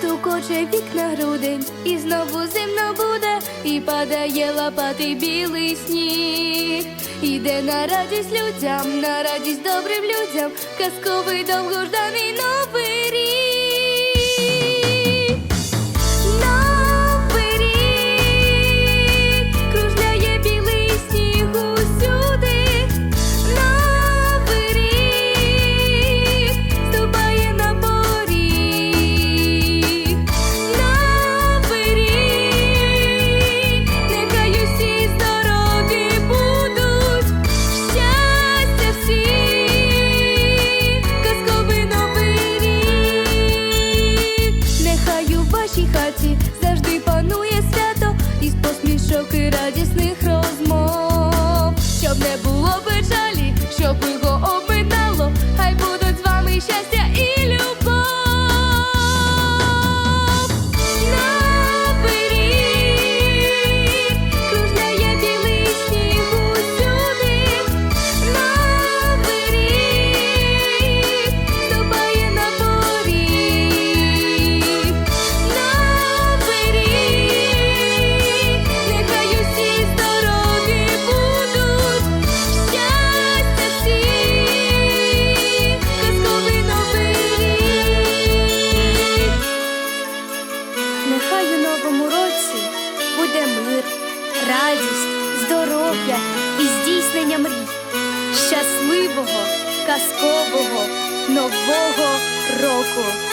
стукоче вікна грудень, і знову зимно буде, і падає лопати білий сніг. Іде на радість людям, на радість добрим людям, казковий довгожданий новий рік. Новому році буде мир, радість, здоров'я і здійснення мрій. Щасливого, казкового нового року!